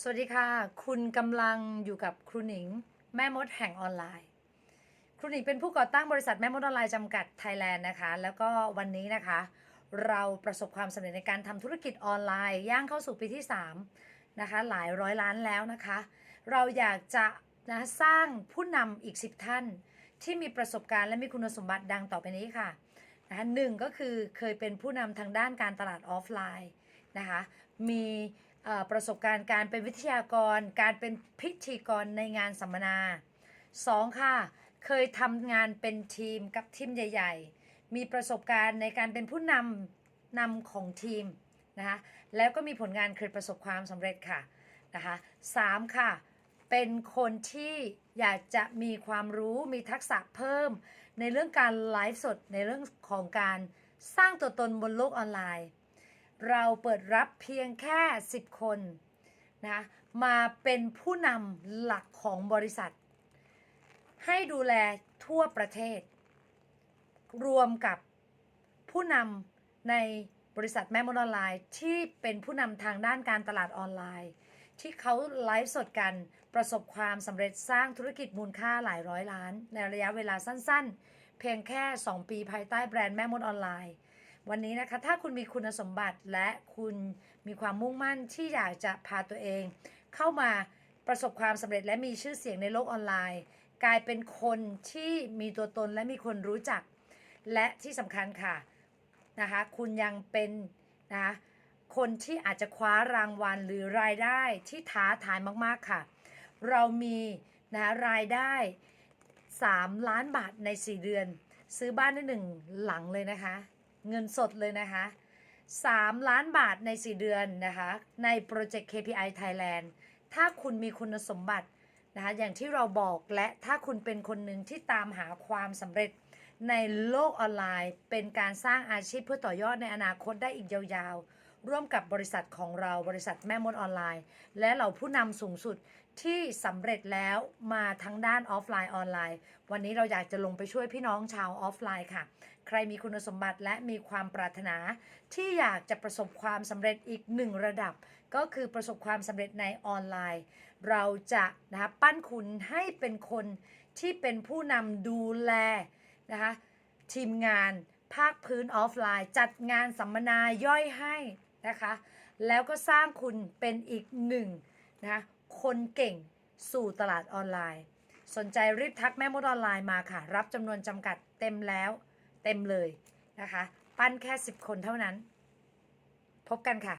สวัสดีค่ะ คุณกำลังอยู่กับครูหนิง แม่มดแห่งออนไลน์ ครูหนิงเป็นผู้ก่อตั้งบริษัทแม่มดออนไลน์จำกัดไทยแลนด์นะคะ แล้วก็วันนี้นะคะ เราประสบความสำเร็จในการทำธุรกิจออนไลน์ ย่างเข้าสู่ปีที่ 3 นะคะ หลายร้อยล้านแล้วนะคะ เราอยากจะนะสร้างผู้นำอีก 10 ท่าน ที่มีประสบการณ์และมีคุณสมบัติดังต่อไปนี้ค่ะนะคะหนึ่งก็คือเคยเป็นผู้นำทางด้านการตลาดออฟไลน์นะคะ มี ประสบการณ์การเป็นวิทยากร การเป็นพิธีกรในงานสัมมนา 2. ค่ะ เคยทำงานเป็นทีมกับทีมใหญ่ ๆ มีประสบการณ์ในการเป็นผู้นำนำของทีมนะคะแล้วก็มีผลงานเคยประสบความสำเร็จค่ะนะคะสามค่ะ เป็นคนที่อยากจะมีความรู้มีทักษะเพิ่ม ในเรื่องการไลฟ์สดในเรื่องของการสร้างตัวตนบนโลกออนไลน์ เราเปิดรับเพียงแค่ 10 คนนะมาเป็นผู้นำหลักของบริษัท ให้ดูแลทั่วประเทศ รวมกับผู้นำในบริษัทแม่มดออนไลน์ ที่เป็นผู้นำทางด้านการตลาดออนไลน์ ที่เขาไลฟ์สดกันประสบความสำเร็จสร้างธุรกิจมูลค่าหลายร้อยล้าน ในระยะเวลาสั้นๆ เพียงแค่ 2 ปีภายใต้แบรนด์แม่มดออนไลน์ วันนี้นะคะถ้าคุณมีคุณสมบัติและคุณมีความมุ่งมั่นที่อยากจะพาตัวเอง เข้ามาประสบความสำเร็จและมีชื่อเสียงในโลกออนไลน์ กลายเป็นคนที่มีตัวตนและมีคนรู้จัก และที่สำคัญค่ะนะคะคุณยังเป็นนะคะคนที่อาจจะคว้ารางวัลหรือรายได้ที่ท้าทายมากๆค่ะ เรามีนะคะรายได้ 3 ล้านบาทใน 4 เดือน ซื้อบ้านได้หนึ่งหลังเลยนะคะ เงินสดเลยนะคะ 3 ล้านบาทใน 4 เดือนนะคะ ในโปรเจกต์ KPI Thailand ถ้าคุณมีคุณสมบัตินะคะอย่างที่เราบอกและถ้าคุณเป็นคนหนึ่งที่ตามหาความสำเร็จในโลกออนไลน์ เป็นการสร้างอาชีพเพื่อต่อยอดในอนาคตได้อีกยาวๆ ร่วมกับบริษัทของเราบริษัทแม่มดออนไลน์ และเราผู้นำสูงสุดที่สำเร็จแล้วมาทั้งด้านออฟไลน์ออนไลน์ วันนี้เราอยากจะลงไปช่วยพี่น้องชาวออฟไลน์ค่ะ ใครมีคุณสมบัติและมีความปรารถนา ที่อยากจะประสบความสำเร็จอีกหนึ่งระดับ ก็คือประสบความสำเร็จในออนไลน์ เราจะนะคะปั้นคุณให้เป็นคนที่เป็นผู้นำดูแลนะคะทีมงานภาคพื้นออฟไลน์ จัดงานสัมมนาย่อยให้ นะคะ แล้วก็สร้างคุณเป็นอีกหนึ่งนะคนเก่งสู่ตลาดออนไลน์ สนใจรีบทักแม่มดออนไลน์มาค่ะ รับจำนวนจำกัดเต็มแล้วเต็มเลยนะคะ ปั้นแค่ 10 คนเท่านั้น พบกันค่ะ